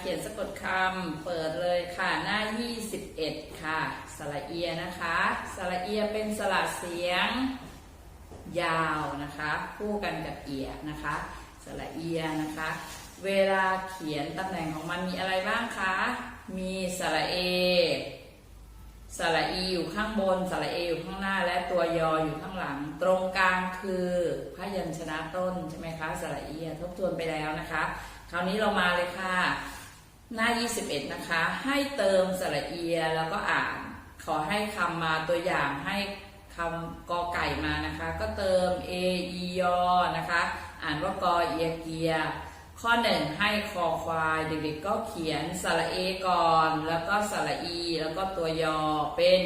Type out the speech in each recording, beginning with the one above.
เขียนสะกดคำเปิดเลยค่ะหน้า 21 ค่ะ สระเอียนะคะ สระเอียเป็นสระเสียง ยาวนะคะ คู่กันกับเอียนะคะ สระเอียนะคะ เวลาเขียนตำแหน่งของมันมีอะไรบ้างคะ มีสระเอสระอีอยู่ข้างบน สระเออยู่ข้างหน้า และตัวยออยู่ข้างหลัง ตรงกลางคือพยัญชนะต้นใช่ไหมคะ สระเอียทบทวนไปแล้วนะคะ คราวนี้เรามาเลยค่ะ หน้า 21 นะคะ ให้เติมสระเอียแล้วก็อ่าน ขอให้คำมาตัวอย่างให้คำกอไก่มานะคะ ก็เติม a e ยอนะคะ อ่านว่ากอเอียเกีย ข้อหนึ่งให้คอควาย เด็กๆก็เขียนสระเอก่อน แล้วก็สระอี แล้วก็ตัวยอเป็น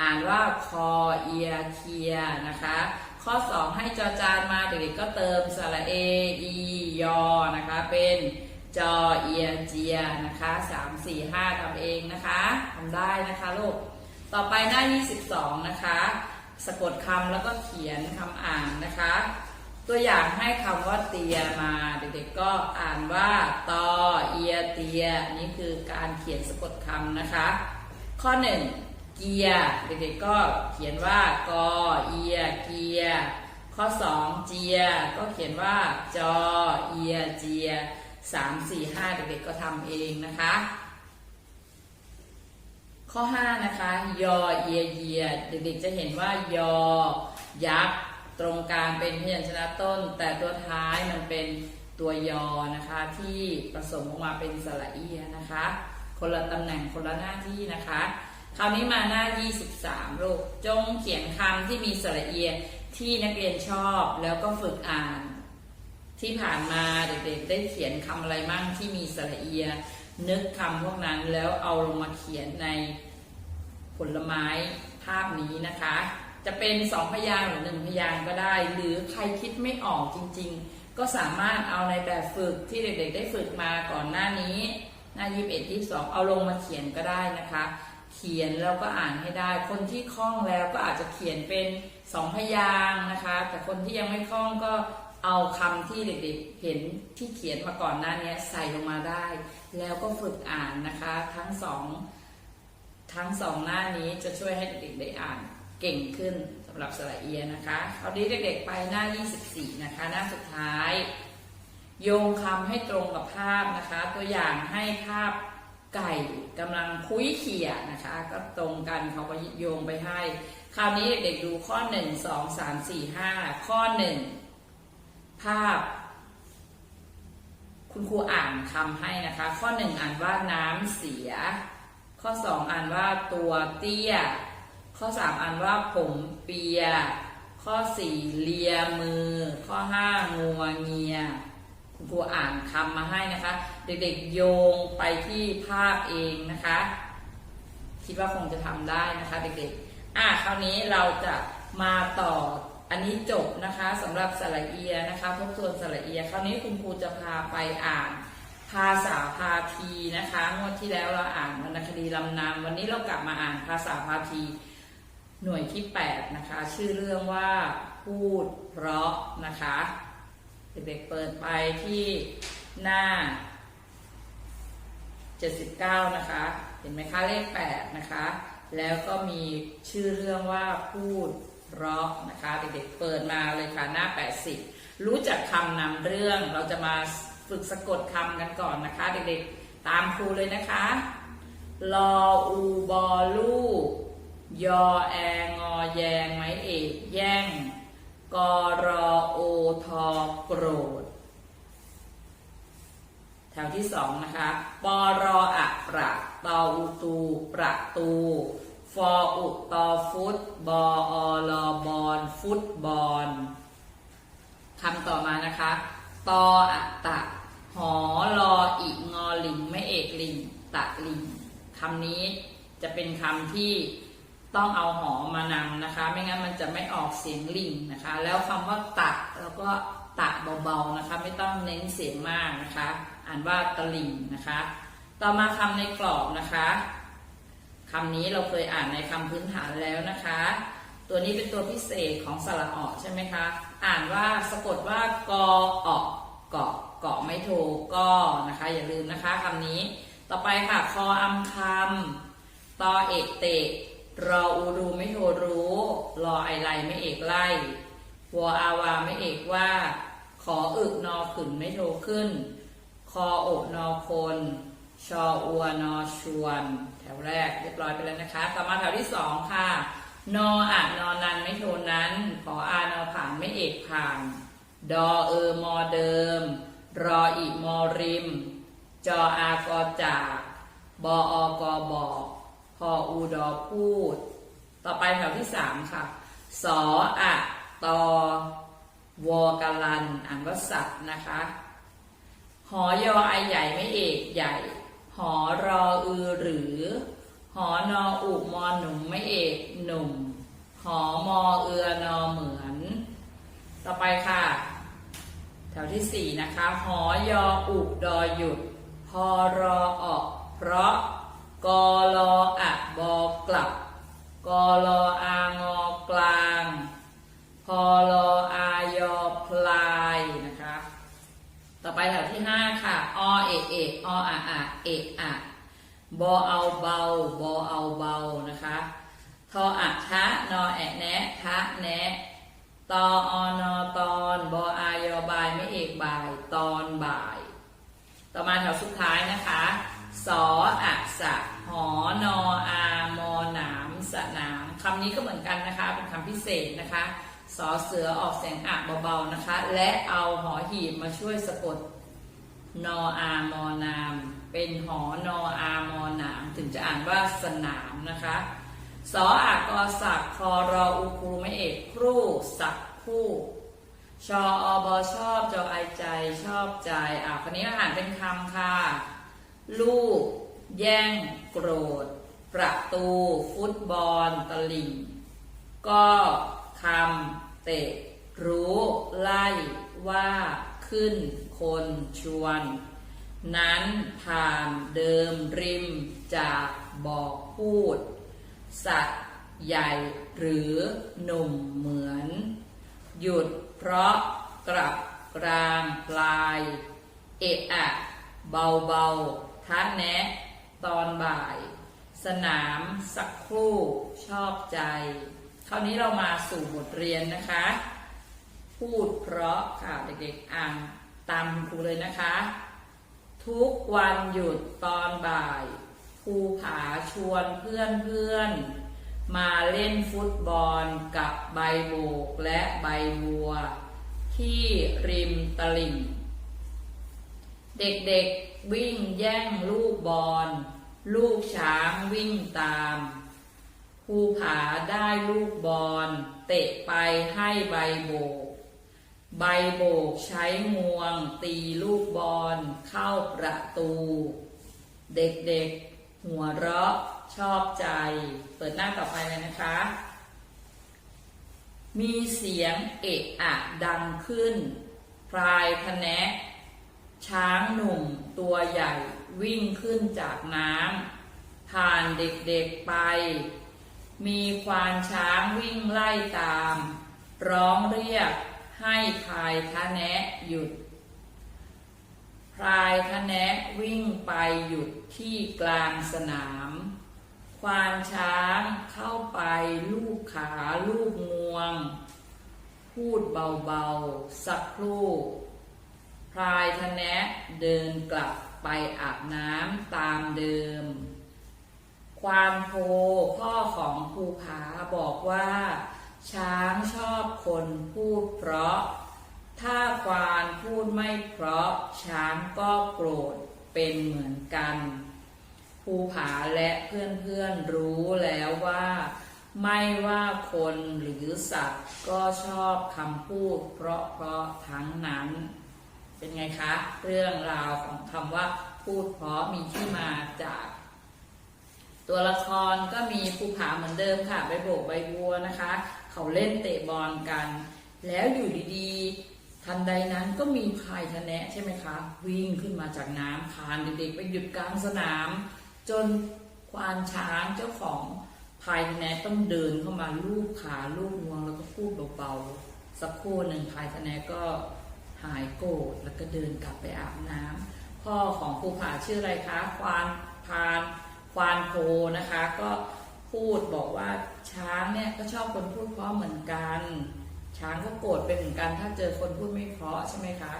อ่านว่าคอเอียเคียนะคะ ข้อ 2 ให้จอจานมาเด็กๆก็เติมสระเออียอนะคะเป็น จอเอียเจียนะคะ3 4 5ทำเองนะคะทำได้นะคะลูก ต่อไปหน้า 22 นะคะ สะกดคำแล้วก็เขียนคำอ่านนะคะ ตัวอย่างให้คำว่าเตียมา เด็กๆก็อ่านว่าตอเอียเตีย นี่คือการเขียนสะกดคำนะคะ ข้อหนึ่งเกียเด็กๆก็เขียนว่ากอเอียเกีย ข้อสองเจีย ก็เขียนว่าจอเอียเจีย สามสี่ห้าเด็กๆก็ทำเองนะคะ ข้อ5นะคะ ยอเอียเยียเด็กๆจะเห็นว่ายอ ยักษ์ตรงกลางเป็นพยัญชนะต้น แต่ตัวท้ายมันเป็นตัวยอนะคะ ที่ผสมออกมาเป็นสระเอียนะคะ คนละตำแหน่งคนละหน้าที่นะคะ คราวนี้มาหน้า 23ลูกจงเขียนคำที่มีสระเอียที่นักเรียนชอบแล้วก็ฝึกอ่าน ที่ผ่านมาเด็กๆได้เขียนคำอะไรมั่งที่มีสระเอีย นึกคำพวกนั้นแล้วเอาลงมาเขียนในผลไม้ภาพนี้นะคะ จะเป็นสองพยางหรือหนึ่งพยางก็ได้ หรือใครคิดไม่ออกจริง ๆ ก็สามารถเอาในแบบฝึกที่เด็กๆ ได้ฝึกมาก่อนหน้านี้หน้า21 22เอาลงมาเขียนก็ได้นะคะ เขียนแล้วก็อ่านให้ได้ คนที่คล่องแล้วก็อาจจะเขียนเป็นสองพยางนะคะ แต่คนที่ยังไม่คล่องก็ เอาคำที่เด็กๆเห็นที่เขียนมาก่อนหน้านี้ใส่ลงมาได้ แล้วก็ฝึกอ่านนะคะ ทั้งสองทั้งสองหน้านี้จะช่วยให้เด็กๆได้อ่านเก่งขึ้นสำหรับสระเอียนะคะคราวนี้เด็กๆไปหน้า 24 นะคะ หน้าสุดท้าย โยงคำให้ตรงกับภาพนะคะ ตัวอย่างให้ภาพไก่กำลังคุยเขี่ยนะคะ ก็ตรงกันเขาก็โยงไปให้ คราวนี้เด็กๆดูข้อ 1 2 3 4 5 ข้อ 1 ภาพ คุณครูอ่านคำให้นะคะ ข้อ1อ่านว่าน้ำเสีย ข้อ2อ่านว่าตัวเตี้ย ข้อ3อ่านว่าผมเปีย ข้อ4เลียมือ ข้อ5งัวเงียคุณครูอ่านคำมาให้นะคะ เด็กๆโยงไปที่ภาพเองนะคะ คิดว่าคงจะทำได้นะคะ เด็กๆอะคราวนี้เราจะมาต่อ อันนี้จบนะคะสำหรับสระเอียนะคะทบทวนสระเอีย คราวนี้คุณครูจะพาไปอ่านภาษาพาทีนะคะงวดที่แล้วเราอ่านวรรณคดีลำนำวันนี้เรากลับมาอ่านภาษาพาที หน่วยที่8นะคะชื่อเรื่องว่าพูดเพราะนะคะเด็กๆเปิดไปที่หน้า 79 นะคะ เห็นไหมคะเลข8นะคะ แล้วก็มีชื่อเรื่องว่าพูด ราะนะคะเด็กๆเปิดมาเลยค่ะหน้า 80 รู้จักคำนำเรื่องเราจะมาฝึกสะกดคำกันก่อนนะคะ เด็กๆตามครูเลยนะคะลออูบอลูยอแองอแยงไม้เอกแย่งกอรอโอทอโกรธ แถวที่สองนะคะปอรออะประตออูตูประตู ฟออุตอฟุตบออลบอลฟุตบอลคำต่อมานะคะตออะตะหอรออีงอลิงไม่เอกลิงตะลิงคำนี้จะเป็นคำที่ต้องเอาหอมานำนะคะ ไม่งั้นมันจะไม่ออกเสียงลิงนะคะ แล้วคำว่าตะแล้วก็ตะเบาๆนะคะ ไม่ต้องเน้นเสียงมากนะคะ อ่านว่าตะลิงนะคะ ต่อมาคำในกรอบนะคะ คำนี้เราเคยอ่านในคำพื้นฐานแล้วนะคะ ตัวนี้เป็นตัวพิเศษของสระออกใช่ไหมคะ อ่านว่าสะกดว่ากอออกเกาะเกาะไม่โทก็นะคะ อย่าลืมนะคะคำนี้ ต่อไปค่ะคออำคำตอเอกเตะรออูรูไม่โทรู้รอไอไลไม่เอกไล่วออาวาไม่เอกว่า ขออึกนอขึ้นไม่โทขึ้น คอโอกนอคน ชออัวนอชวน แถวแรกเรียบร้อยไปแล้วนะคะ ต่อมาแถวที่สองค่ะ นออะนอนันไม่โทนั้น ขออานอผ่านไม่เอกผ่าน ดอเออมอเดิม รออีมอริม จออากอจากบออกอบอกพออูดอพูด ต่อไปแถวที่สามค่ะ สออะตอวอกาลัน อ่านว่าสัตว์นะคะ หอยอไอใหญ่ไม่เอกใหญ่ หอรออือหรือ หอนออุมอหนุ่มไม่เอกหนุ่ม หอมอเอือนอเหมือน ต่อไปค่ะ แถวที่สี่นะคะ หอยออุดอหยุด พอรอออกเพราะกอลออะบอกลับกอลออางอกลาง พอลออายอพลายนะคะ ต่อไปแถวที่ห้าค่ะอเอกเอออะอะเอกอะบอเอาเบาบอเอาเบานะคะทออะทะนอแอะแนะทะแนะตออนอตอนบออายอบายไม่เอกบ่าย ตอนบ่าย ต่อมาแถวสุดท้ายนะคะสออะสะหอนออามอหนามสนามคำนี้ก็เหมือนกันนะคะ เป็นคำพิเศษนะคะ สอเสือออกเสียงอะเบาๆนะคะ และเอาหอหีบมาช่วยสะกดนออามอนาม เป็นหอนออามอนาม ถึงจะอ่านว่าสนามนะคะสออากอสักคอรออูครูไม่เอกครูสักคู่ชออบอชอบจอไอใจชอบใจอะคนนี้อาหารเป็นคำค่ะ ลูก แย่ง โกรธ ประตู ฟุตบอล ตลิ่ง ก็ำเตะรู้ไล่ว่าขึ้นคนชวน นั้นผ่านเดิมริมจากบอกพูด สัตว์ใหญ่หรือหนุ่มเหมือน หยุดเพราะกลับกลางปลาย เอะอะเบาเบาๆท้าแนะตอนบ่าย สนามสักครู่ชอบใจ คราวนี้เรามาสู่บทเรียนนะคะ พูดเพราะค่ะเด็กๆอ่านตามครูเลยนะคะ ทุกวันหยุดตอนบ่ายภูผาชวนเพื่อนเพื่อนมาเล่นฟุตบอลกับใบโบกและใบบัว ที่ริมตลิ่ง เด็กๆวิ่งแย่งลูกบอล ลูกช้างวิ่งตาม ภูผาได้ลูกบอลเตะไปให้ใบโบก ใบโบกใช้งวง ตีลูกบอลเข้าประตู เด็กๆ หัวเราะชอบใจ เปิดหน้าต่อไปเลยนะคะ มีเสียงเอะอะดังขึ้น พลายทะแนะช้างหนุ่มตัวใหญ่วิ่งขึ้นจากน้ำผ่านเด็กๆไป มีควานช้างวิ่งไล่ตาม ร้องเรียกให้พายทะแนะหยุดพลายทะแนะวิ่งไปหยุดที่กลางสนาม ควานช้างเข้าไปลูบขาลูบงวง พูดเบาๆ สักครู่พพลายทะแนะเดินกลับไปอาบน้ำตามเดิม ควานโพพ่อของภูผาบอกว่า ช้างชอบคนพูดเพราะ ถ้าควานพูดไม่เพราะ ช้างก็โกรธเป็นเหมือนกันภูผาและเพื่อนๆรู้แล้วว่า ไม่ว่าคนหรือสัตว์ก็ชอบคำพูด เพราะๆทั้งนั้น เป็นไงคะ เรื่องราวของคำว่าพูดเพราะมีที่มาจาก ตัวละครก็มีภูผาเหมือนเดิมค่ะ ใบโบกใบบัวนะคะ เขาเล่นเตะบอลกัน แล้วอยู่ดีๆ ทันใดนั้นก็มีพายทะแนะใช่ไหมคะ วิ่งขึ้นมาจากน้ำพานเด็กๆไปหยุดกลางสนาม จนควานช้างเจ้าของพายทะแนะต้องเดินเข้ามาลูบขาลูบงวงแล้วก็พูดเบาๆสักครู่หนึ่งพายทะแนะก็หายโกรธแล้วก็เดินกลับไปอาบน้ำพ่อของภูผาชื่ออะไรคะควานพาน ควานโพนะคะ ก็พูดบอกว่าช้างเนี่ยก็ชอบคนพูดเพราะเหมือนกัน ช้างก็โกรธเป็นเหมือนกัน ถ้าเจอคนพูดไม่เพราะใช่ไหมคะ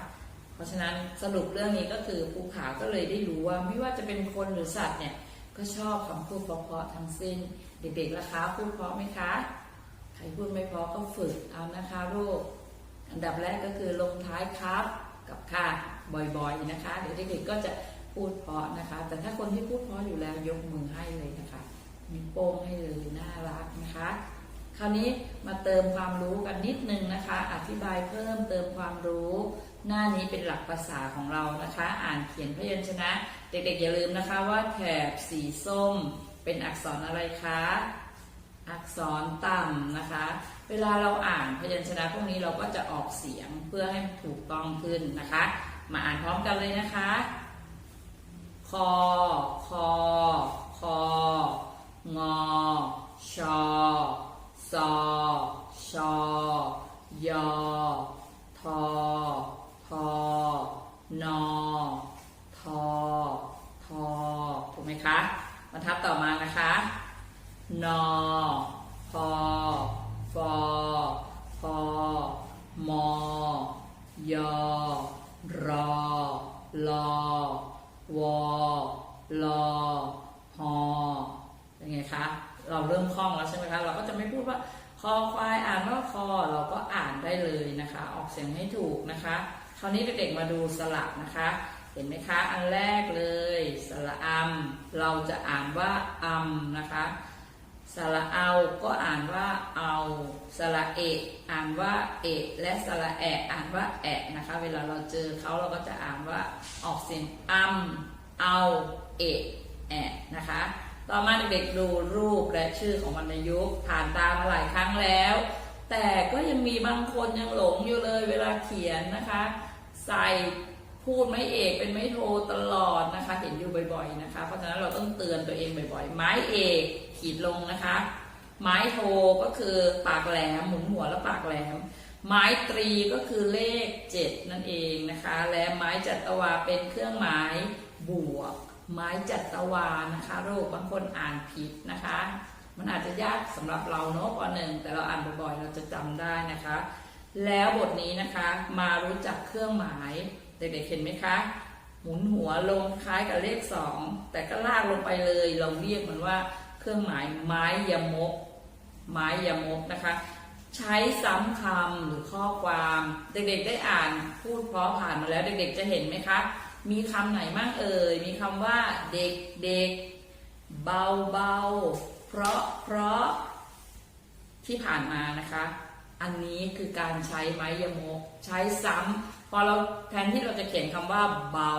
เพราะฉะนั้นสรุปเรื่องนี้ก็คือภูผาก็เลยได้รู้ว่าไม่ว่าจะเป็นคนหรือสัตว์เนี่ยก็ชอบคำพูดเพราะๆทั้งสิ้น เด็กๆล่ะคะพูดเพราะไหมคะใครพูดไม่เพราะก็ฝึกเอานะคะลูกอันดับแรกก็คือลงท้ายครับกับค่ะบ่อยๆนะคะ เดี๋ยวเด็กๆก็จะ พูดเพราะนะคะ แต่ถ้าคนที่พูดเพราะอยู่แล้วยกมือให้เลยนะคะมีโป้งให้เลยน่ารักนะคะ คราวนี้มาเติมความรู้กันนิดนึงนะคะ อธิบายเพิ่มเติมความรู้ หน้านี้เป็นหลักภาษาของเรานะคะ อ่านเขียนพยัญชนะ เด็กๆอย่าลืมนะคะว่าแถบสีส้ม เป็นอักษรอะไรคะอักษรต่ำนะคะ เวลาเราอ่านพยัญชนะพวกนี้เราก็จะออกเสียงเพื่อให้ถูกต้องขึ้นนะคะ มาอ่านพร้อมกันเลยนะคะ คอ คอ คองอชอซอชอยอทอ ทอนอทอ ทอ ถูกไหมคะบรรทัดต่อมานะคะ นอพอฟอพอมอยอรอลอวอ ลอหอเป็นไงคะเราเริ่มคล่องแล้วใช่ไหมคะ เราก็จะไม่พูดว่าคอควายอ่านว่าคอเราก็อ่านได้เลยนะคะ ออกเสียงให้ถูกนะคะ คราวนี้เด็กๆมาดูสระนะคะ เห็นไหมคะ อันแรกเลยสระอัมเราจะอ่านว่าอัมนะคะสระเอาก็อ่านว่าเอาสระเอะอ่านว่าเอะและสระแอะอ่านว่าแอะนะคะ เวลาเราเจอเขาเราก็จะอ่านว่าออกเสียงอัม เอาเอะแอะนะคะ ต่อมาเด็กๆดูรูปและชื่อของวรรณยุกต์ผ่านตามาหลายครั้งแล้ว แต่ก็ยังมีบางคนยังหลงอยู่เลยเวลาเขียนนะคะ ใส่พูดไม่เอกเป็นไม่โทตลอดนะคะ เห็นอยู่บ่อยๆนะคะ เพราะฉะนั้นเราต้องเตือนตัวเองบ่อยๆ ไม้เอกขีดลงนะคะ ไม้โทก็คือปากแหลมหมุนหัวแล้วปากแหลมไม้ตรีก็คือเลขเจ็ดนั่นเองนะคะ และไม้จัตวาเป็นเครื่องหมาย บวก ไม้จัตวานะคะโรคบางคนอ่านผิดนะคะ มันอาจจะยากสำหรับเราเนาะปหนึ่งแต่เราอ่านบ่อยๆเราจะจำได้นะคะ แล้วบทนี้นะคะมารู้จักเครื่องหมายเด็กๆเห็นไหมคะหมุนหัวลงคล้ายกับเลขสองแต่ก็ลากลงไปเลย เราเรียกมันว่าเครื่องหมายไม้ยมก ไม้ยมกนะคะใช้ซ้ำคำหรือข้อความ เด็กๆได้อ่านพูดเพราะผ่านมาแล้วเด็กๆจะเห็นไหมคะ มีคำไหนบ้างเอ่ย มีคำว่าเด็กเด็กเบาเบาเพราะเพราะที่ผ่านมานะคะ อันนี้คือการใช้ไม้ยมก ใช้ซ้ำพอเราแทนที่เราจะเขียนคำว่าเบา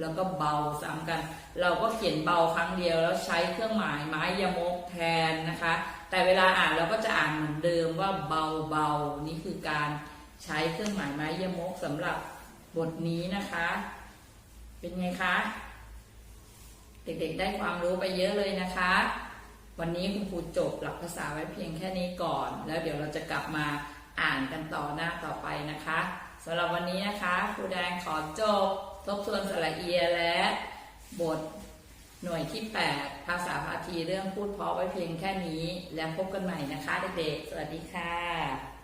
แล้วก็เบาซ้ำกัน เราก็เขียนเบาครั้งเดียว แล้วใช้เครื่องหมายไม้ยมกแทนนะคะ แต่เวลาอ่านเราก็จะอ่านเหมือนเดิมว่าเบาเบานี่คือการใช้เครื่องหมายไม้ยมกสำหรับบทนี้นะคะ เป็นไงคะ เด็กๆได้ความรู้ไปเยอะเลยนะคะ วันนี้คุณครูจบหลักภาษาไว้เพียงแค่นี้ก่อน แล้วเดี๋ยวเราจะกลับมาอ่านกันต่อหน้าต่อไปนะคะสำหรับวันนี้นะคะครูแดงขอจบ ทบทวนสระเอียและ บทหน่วยที่ 8 ภาษาพาทีเรื่องพูดเพราะไว้เพียงแค่นี้ แล้วพบกันใหม่นะคะเด็กๆ สวัสดีค่ะ